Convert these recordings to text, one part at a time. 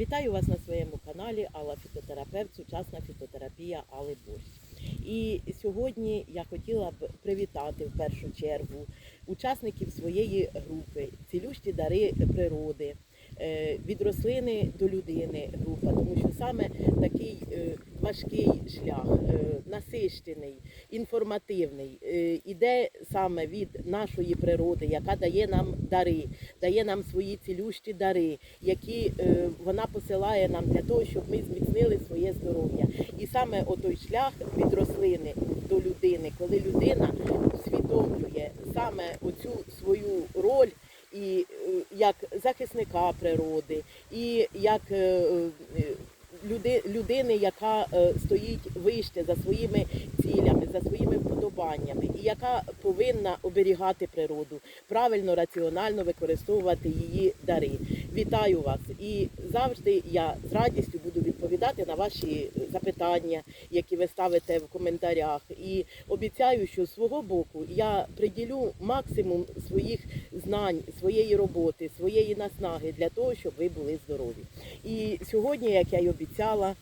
Вітаю вас на своєму каналі Алла Фітотерапевт, сучасна фітотерапія Алли Борщ. І сьогодні я хотіла б привітати в першу чергу учасників своєї групи Цілющі дари природи. Е, Від рослини до людини група, тому що саме такий е, важкий шлях, е, насищений, інформативний, іде саме від нашої природи, яка дає нам дари, дає нам свої цілющі дари, які вона посилає нам для того, щоб ми зміцнили своє здоров'я. І саме отой шлях від рослини до людини, коли людина усвідомлює саме оцю свою роль. І е, як захисника природи, і як е, е, люди, людини, яка стоїть вище за своїми цілями, за своїми вподобаннями, і яка повинна оберігати природу, правильно, раціонально використовувати її дари. Вітаю вас! І завжди я з радістю буду відповідати на ваші запитання, які ви ставите в коментарях. І обіцяю, що з свого боку я приділю максимум своїх знань, своєї роботи, своєї наснаги для того, щоб ви були здорові. І сьогодні, як я й обіцяла,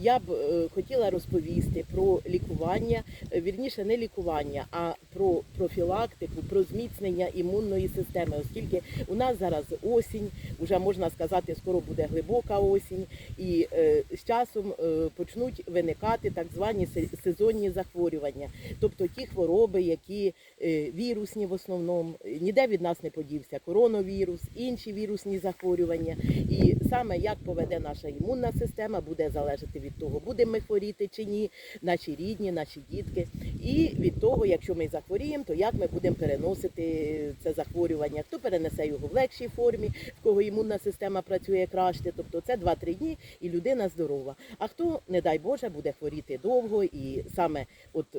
я б е, хотіла розповісти про лікування, е, вірніше не лікування, а про профілактику, про зміцнення імунної системи, оскільки у нас зараз осінь, вже можна сказати, скоро буде глибока осінь, і е, з часом е, почнуть виникати так звані сезонні захворювання, тобто ті хвороби, які е, вірусні в основному, ніде від нас не подівся коронавірус, інші вірусні захворювання. І саме як поведе наша імунна система, буде залежати від того, будемо ми хворіти чи ні, наші рідні, наші дітки. І від того, якщо ми захворіємо, то як ми будемо переносити це захворювання. Хто перенесе його в легшій формі, в кого імунна система працює краще, тобто це 2-3 дні і людина здорова. А хто, не дай Боже, буде хворіти довго, і саме от е,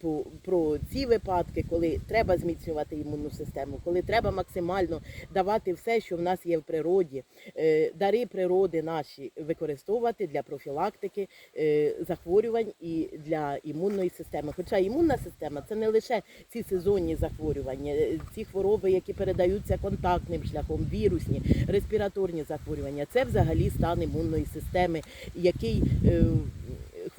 по, про ці випадки, коли треба зміцнювати імунну систему, коли треба максимально давати все, що в нас є в природі, е, дари природи наші використовувати для профілактики е, захворювань і для імунної системи. Хоча імунна система це не лише ці сезонні захворювання, е, ці хвороби, які передаються контактним шляхом, вірусні, респіраторні захворювання, це взагалі стан імунної системи, який е,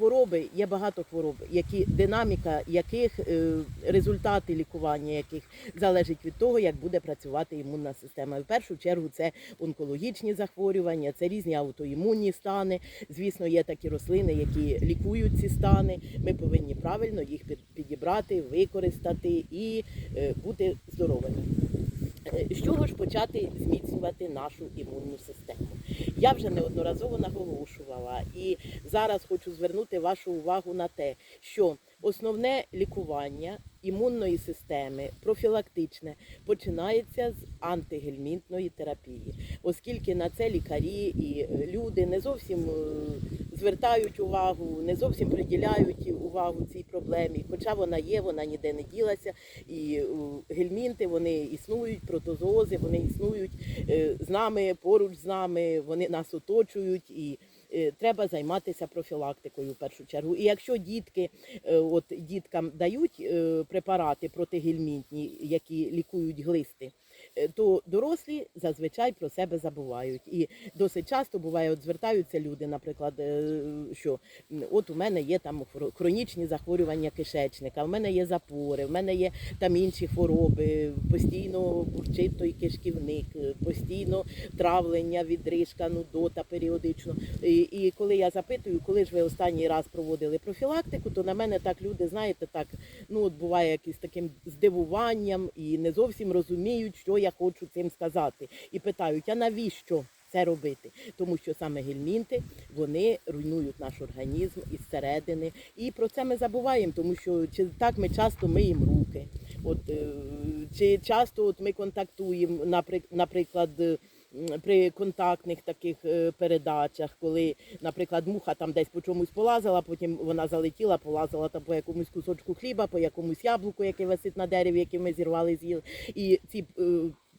хвороби, є багато хвороб, які динаміка яких е, результати лікування яких залежить від того, як буде працювати імунна система. В першу чергу це онкологічні захворювання, це різні аутоімунні стани. Звісно, є такі рослини, які лікують ці стани. Ми повинні правильно їх під- підібрати, використати і е, бути здоровими. Е, З чого ж почати зміцнювати нашу імунну систему? Я вже неодноразово наголошувала і зараз хочу звернути вашу увагу на те, що основне лікування імунної системи, профілактичне, починається з антигельмінтної терапії, оскільки на це лікарі і е, люди не зовсім е, звертають увагу, не зовсім приділяють увагу цій проблемі. Хоча вона є, вона ніде не ділася. І е, гельмінти вони існують, протозоози, вони існують з нами, поруч з нами, вони нас оточують і. Е, Треба займатися профілактикою в першу чергу. І якщо дітки, е, от діткам дають е, препарати протигельмінтні, які лікують глисти, то дорослі зазвичай про себе забувають. І досить часто буває, от звертаються люди, наприклад, що от у мене є там хро- хронічні захворювання кишечника, в мене є запори, в мене є там інші хвороби, постійно бурчить той кишківник, постійно травлення, відрижка, нудота періодично. І, і коли я запитую, коли ж ви останній раз проводили профілактику, то на мене так люди, знаєте, так ну от буває якісь таким здивуванням і не зовсім розуміють, що я хочу цим сказати. І питають, а навіщо? Це робити, тому що саме гельмінти вони руйнують наш організм із середини, і про це ми забуваємо, тому що чи так ми часто миємо руки, от е, чи часто от ми контактуємо, наприк- наприклад. При контактних таких е, передачах, коли, наприклад, муха там десь по чомусь полазила, потім вона залетіла, полазила там по якомусь кусочку хліба, по якомусь яблуку, яке висить на дереві, яке ми зірвали, з'їли. І ці е,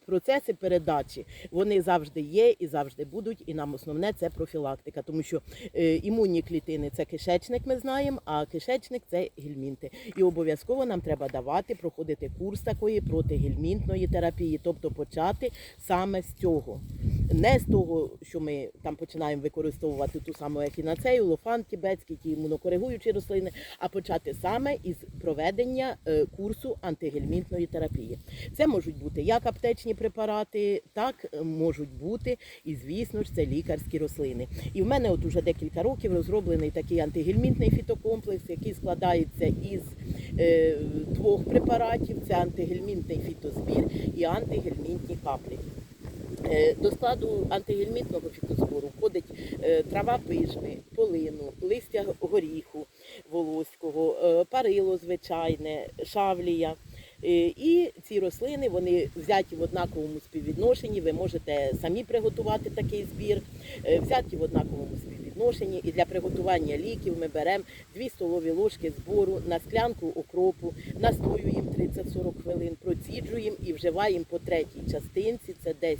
процеси передачі вони завжди є і завжди будуть. І нам основне це профілактика, тому що е, імунні клітини це кишечник, ми знаємо, а кишечник це гельмінти. І обов'язково нам треба давати проходити курс такої протигельмінтної терапії, тобто почати саме з цього. Не з того, що ми там починаємо використовувати ту саму ехінацею, лофан тібетський, ті імунокоригуючі рослини, а почати саме із проведення е, курсу антигельмінтної терапії. Це можуть бути як аптечні препарати, так е, можуть бути і, звісно ж, це лікарські рослини. І в мене от уже декілька років розроблений такий антигельмінтний фітокомплекс, який складається із е, двох препаратів: це антигельмінтний фітозбір і антигельмінтні каплі. Е, До складу антигельмінтного фітозбору входить е, трава пижми, полину, листя горіху волоського, парило звичайне, шавлія. Е, І ці рослини вони взяті в однаковому співвідношенні. Ви можете самі приготувати такий збір, е, взяті в однаковому співвідношенні. І для приготування ліків ми беремо 2 столові ложки збору на склянку окропу, настоюємо 30-40 хвилин, проціджуємо і вживаємо по третій частинці. Це десь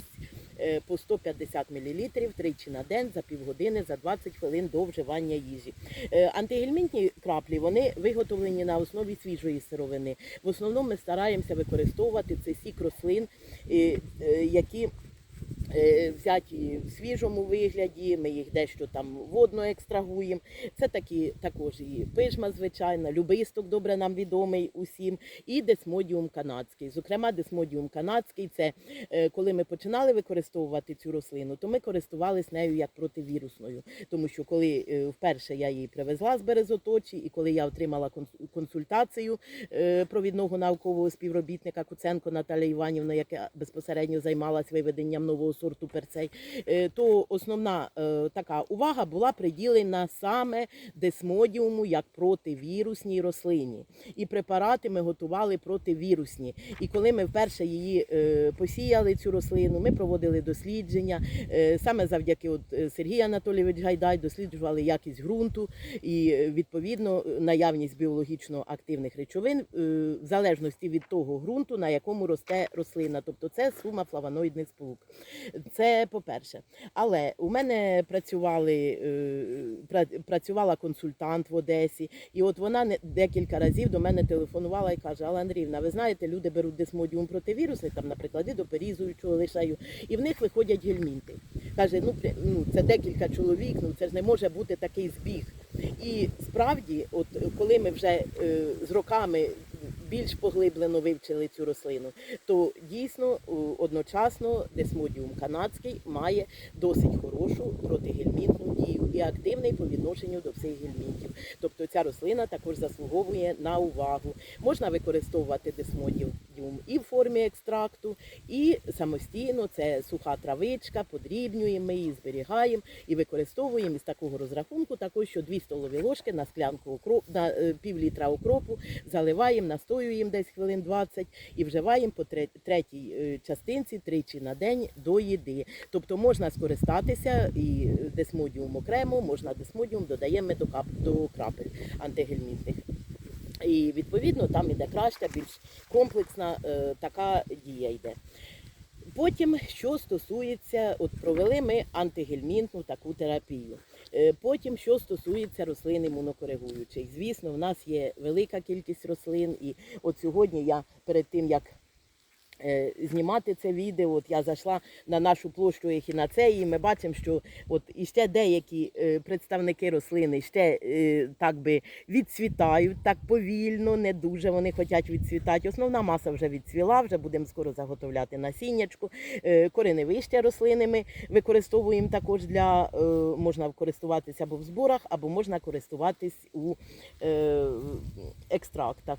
по 150 мл тричі на день за півгодини за 20 хвилин до вживання їжі. Е, Антигельмінтні краплі вони виготовлені на основі свіжої сировини. В основному ми стараємося використовувати це сік рослин, е, е, які е, взяті в свіжому вигляді, ми їх дещо там водно екстрагуємо. Це такі також і пижма, звичайна, любисток добре нам відомий усім, і десмодіум канадський. Зокрема, десмодіум канадський це е, коли ми починали використовувати цю рослину, то ми користувалися нею як противірусною. Тому що коли е, вперше я її привезла з Березоточі, і коли я отримала конс- консультацію е, провідного наукового співробітника Куценко Наталія Іванівна, яка безпосередньо займалась виведенням нового сорту перцей, е, то основна е, така увага була приділена саме десмодіуму як противірусній рослині. І препарати ми готували противірусні. І коли ми вперше її е, посіяли, цю рослину, ми проводили дослідження. Саме завдяки от Сергій Анатолійович Гайдай досліджували якість ґрунту і відповідно наявність біологічно активних речовин в залежності від того ґрунту, на якому росте рослина. Тобто це сума флавоноїдних сполук. Це по-перше. Але у мене працювали е, працювала консультант в Одесі, і от вона декілька разів до мене телефонувала і каже: Алла Андріївна, ви знаєте, люди беруть десмодіум противірусний, там, наприклад, і до перізуючого лишаю, і в них виходять гельмінти. Каже, ну, ну це декілька чоловік, ну це ж не може бути такий збіг. І справді, от коли ми вже е, з роками більш поглиблено вивчили цю рослину, то дійсно одночасно десмодіум канадський має досить хорошу протигельмінтну дію і активний по відношенню до всіх гельмінтів. Тобто ця рослина також заслуговує на увагу. Можна використовувати десмодіум і в формі екстракту, і самостійно це суха травичка, подрібнюємо ми її, зберігаємо і використовуємо із такого розрахунку, також що 2 столові ложки на склянку окроп, на е, пів літра окропу заливаємо, настоюємо десь хвилин 20 і вживаємо по третій е, частинці тричі на день до їди. Тобто можна скористатися і десмодіум окремо, можна десмодіум додаємо до крапель антигельмінтних. І відповідно там іде краща, більш комплексна е, така дія йде. Потім, що стосується, от провели ми антигельмінтну таку терапію. Е, Потім, що стосується рослин імунокоригуючих, звісно, в нас є велика кількість рослин, і от сьогодні я перед тим як знімати це відео, от я зайшла на нашу площу ехінацеї, і ми бачимо, що от іще деякі е, представники рослини ще е, так би відцвітають так повільно, не дуже вони хочуть відцвітати. Основна маса вже відцвіла, вже будемо скоро заготовляти насіннячку. Е, кореневища рослини ми використовуємо також для е, можна користуватися або в зборах, або можна користуватись у е, екстрактах.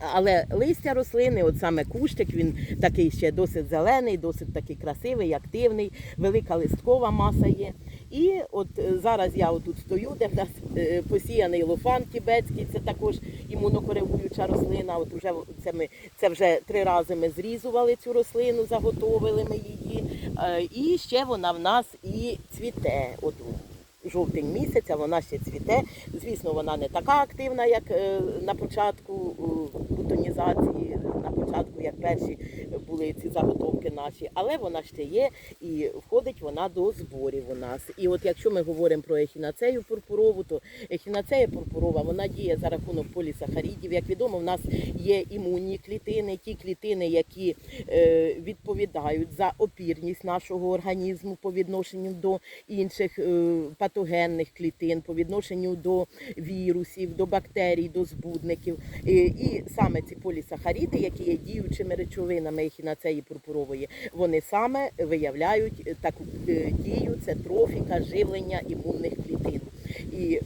Але листя рослини, от саме кущик, він такий ще досить зелений, досить такий красивий, активний, велика листкова маса є. І от е, зараз я отут стою, де в нас е, посіяний лофан тібетський, це також імунокоригуюча рослина. От уже це ми це вже три рази ми зрізували цю рослину, заготовили ми її. Е, І ще вона в нас і цвіте. От жовтень місяця вона ще цвіте. Звісно, вона не така активна, як е, на початку. Е, на початку, як перші були ці заготовки наші, але вона ще є і входить вона до зборів у нас. І от якщо ми говоримо про ехінацею пурпурову, то ехінацея пурпурова вона діє за рахунок полісахарідів. Як відомо, в нас є імунні клітини, ті клітини, які е, відповідають за опірність нашого організму по відношенню до інших е, патогенних клітин, по відношенню до вірусів, до бактерій, до збудників. І, і саме ці полісахаріди, які є діючими речовинами ехінацеї пурпурової, вони саме виявляють е, таку е, дію, це трофіка, живлення імунних клітин. І е,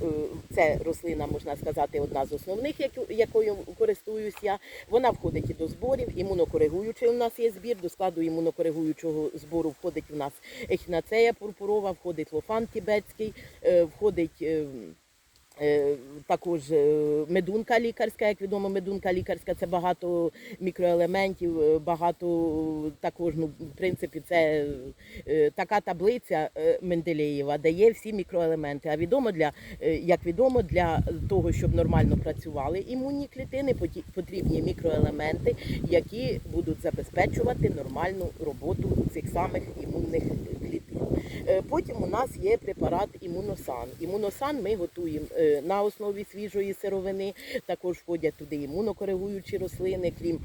це рослина, можна сказати, одна з основних, якою користуюсь я. Вона входить і до зборів, імунокоригуючий у нас є збір. До складу імунокоригуючого збору входить у нас ехінацея пурпурова, входить лофан тібетський, входить. Е, Також е, медунка лікарська, як відомо, медунка лікарська це багато мікроелементів, е, багато також, ну, в принципі, це така таблиця Менделєєва дає всі мікроелементи. А відомо для, як відомо, для того, щоб нормально працювали імунні клітини, потрібні мікроелементи, які будуть забезпечувати нормальну роботу цих самих імунних клітин. Е, Потім у нас є препарат імуносан. Імуносан ми готуємо е, на основі свіжої сировини. Також входять туди імунокоригуючі рослини, крім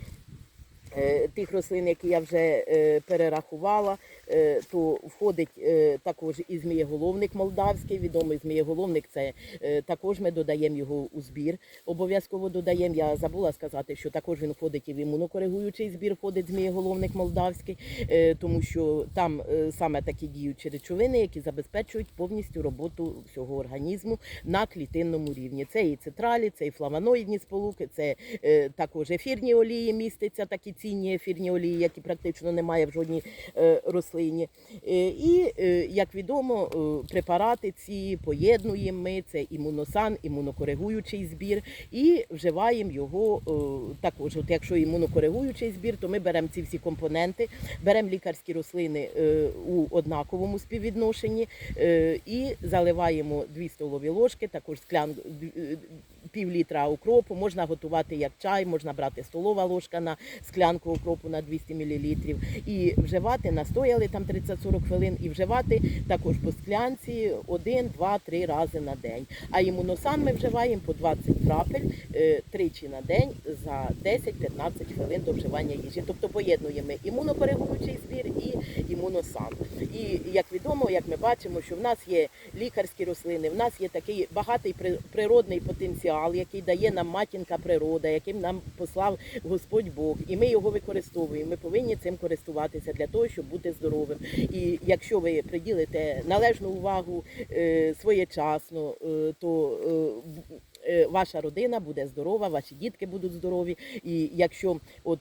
тих рослин, які я вже е, перерахувала, е, то входить е, також і змієголовник молдавський. Відомий змієголовник це е, також ми додаємо його у збір. Обов'язково додаємо. Я забула сказати, що також він входить і в імунокоригуючий збір, входить змієголовник молдавський, е, тому що там е, саме такі діючі речовини, які забезпечують повністю роботу всього організму на клітинному рівні. Це і цитралі, це і флавоноїдні сполуки, це е, також ефірні олії містяться, такі цінні ефірні олії, які практично немає в жодній е, рослині. Е, і, е, як відомо, препарати ці поєднуємо ми, це імуносан, імунокоригуючий збір, і вживаємо його також. От якщо імунокоригуючий збір, то ми беремо ці всі компоненти, беремо лікарські рослини у однаковому співвідношенні і заливаємо 2 столові ложки, також склян е, пів літра укропу. Можна готувати як чай, можна брати столова ложка на склянку укропу на 200 мл і вживати, настояли там 30-40 хвилин, і вживати також по склянці 1, 2, 3 рази на день. А імуносан ми вживаємо по 20 крапель е, тричі на день за 10-15 хвилин до вживання їжі. Тобто поєднуємо імунокоригуючий збір і імуносан. І як відомо, як ми бачимо, що в нас є лікарські рослини, в нас є такий багатий природний потенціал, який дає нам матінка природа, яким нам послав Господь Бог, і ми його використовуємо. Ми повинні цим користуватися для того, щоб бути здоровим. І якщо ви приділите належну увагу е, своєчасно, е, то е, ваша родина буде здорова, ваші дітки будуть здорові. І якщо от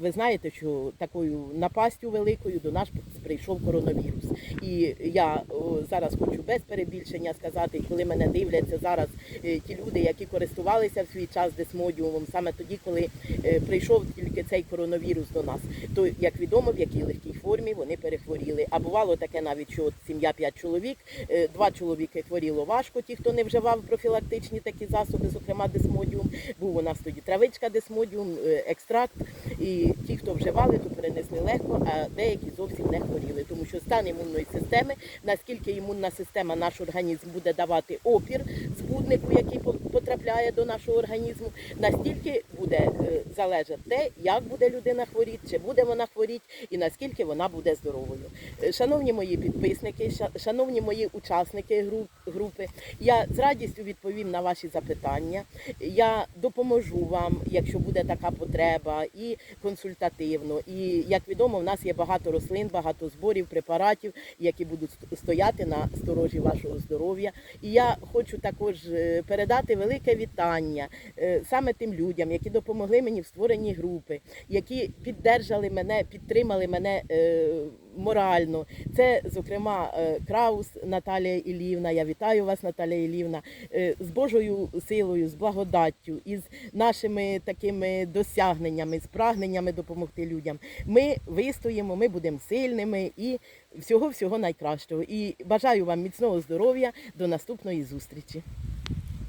ви знаєте, що такою напастю великою до нас прийшов коронавірус. І я зараз хочу без перебільшення сказати, коли мене дивляться зараз е, ті люди, які користувалися в свій час десмодіумом, саме тоді, коли е, прийшов тільки цей коронавірус до нас, то як відомо, в якій легкій формі вони перехворіли. А бувало таке навіть, що сім'я п'ять чоловік, е, два чоловіки хворіло важко, ті, хто не вживав профілактичні такі засоби, зокрема десмодіум. Був у нас тоді травичка десмодіум, е, екстракт. І ті, хто вживали, то перенесли легко, а деякі зовсім не хворіли, тому що стан імунної системи, наскільки імунна система, наш організм буде давати опір збуднику, який потрапляє до нашого організму, настільки буде е, залежати те, як буде людина хворіти, чи буде вона хворіти, і наскільки вона буде здоровою. Е, Шановні мої підписники, шановні мої учасники групи, я з радістю відповім на ваші запитання. Я допоможу вам, якщо буде така потреба, і консультативно. І як відомо, в нас є багато рослин, багато зборів, препаратів, які будуть стояти на сторожі вашого здоров'я. І я хочу також е, передати велике вітання е, саме тим людям, які допомогли мені в створенні групи, які піддержали мене, підтримали мене. е, Морально, це зокрема Краус Наталія Ілівна. Я вітаю вас, Наталія Ілівна, з Божою силою, з благодаттю, із нашими такими досягненнями, з прагненнями допомогти людям. Ми вистоїмо, ми будемо сильними і всього всього найкращого. І бажаю вам міцного здоров'я до наступної зустрічі.